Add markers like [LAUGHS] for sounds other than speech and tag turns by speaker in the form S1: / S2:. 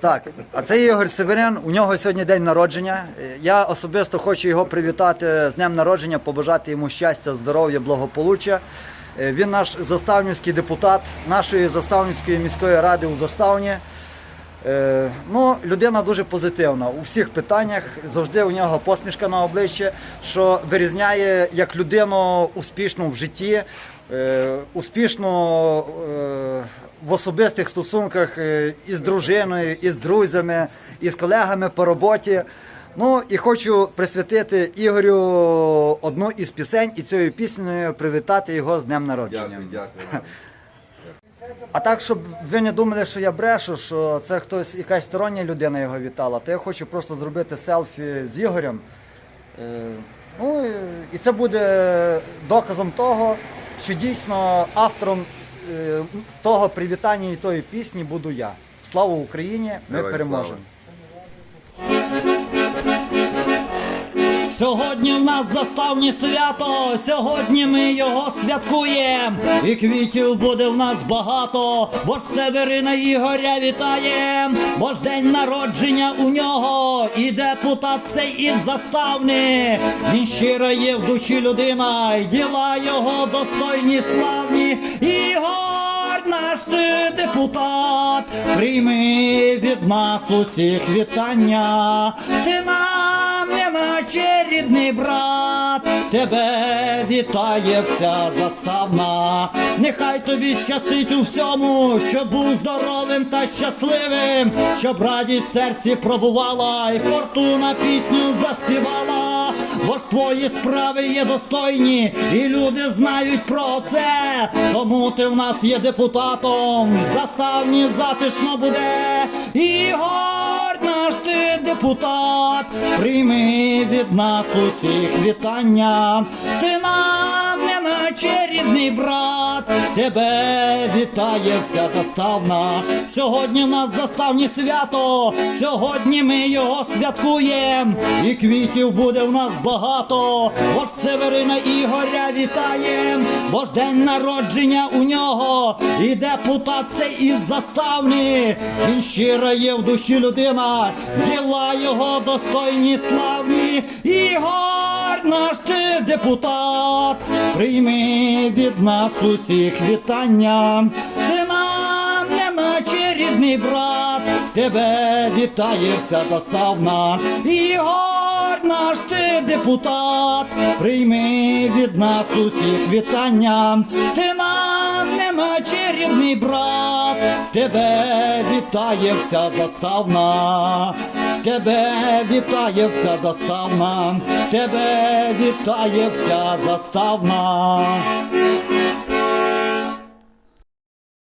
S1: Так, а це Ігор Северин. У нього сьогодні день народження. Я особисто хочу його привітати з днем народження, побажати йому щастя, здоров'я, благополуччя. Е, Він наш заставнівський депутат нашої заставнівської міської ради у Заставні. Е, ну, людина дуже позитивна у всіх питаннях. Завжди у нього посмішка на обличчі, що вирізняє як людину успішну в житті, е, успішну е, в особистих стосунках із дружиною, із друзями, із колегами по роботі. Ну і хочу присвятити Ігорю одну із пісень і цією піснею привітати його з днем народження.
S2: Дякую, дякую. [LAUGHS]
S1: А так, щоб ви не думали, що я брешу, що це хтось, якась стороння людина його вітала, то я хочу просто зробити селфі з Ігорем. Е, Ну, і- це буде доказом того, що дійсно автором е, того привітання і тої пісні буду я. Слава Україні! Ми
S2: Героям
S1: переможемо!
S2: слава.
S3: Сьогодні в нас заставні свято, сьогодні ми його святкуємо, і квітів буде в нас багато, бо ж Северина Ігоря вітаєм, бо ж день народження у нього, і депутат цей із заставни. Він щира є в душі людина, і діла його достойні славні. Ігор наш ти депутат, прийми від нас усіх вітання. Ти не наче рідний брат, тебе вітає вся заставна. Нехай тобі щастить у всьому, щоб був здоровим та щасливим, щоб радість серці пробувала, і фортуна пісню заспівала. Бо ж твої справи є достойні, і люди знають про це. Тому ти в нас є депутатом, заставні затишно буде. Ігор наш ти депутат, прийми від нас усіх вітання. Ти нам не рідний брат, тебе вітає вся заставна. Сьогодні в нас заставні свято, сьогодні ми його святкуєм, і квітів буде в нас багато. Бо ж Северина Ігоря вітаєм, бо ж день народження у нього, і депутат цей із заставни. Він щира є в душі людина, діла його достойні славні. Ігор наш ти депутат, прийми від нас усіх вітання. Ти нам наче рідний брат, тебе вітає вся заставна. Ігор наш ти депутат, прийми від нас усіх вітання. Ти нам не чарівний брат, тебе вітає вся заставна. Тебе вітає вся заставна, тебе вітає вся заставна.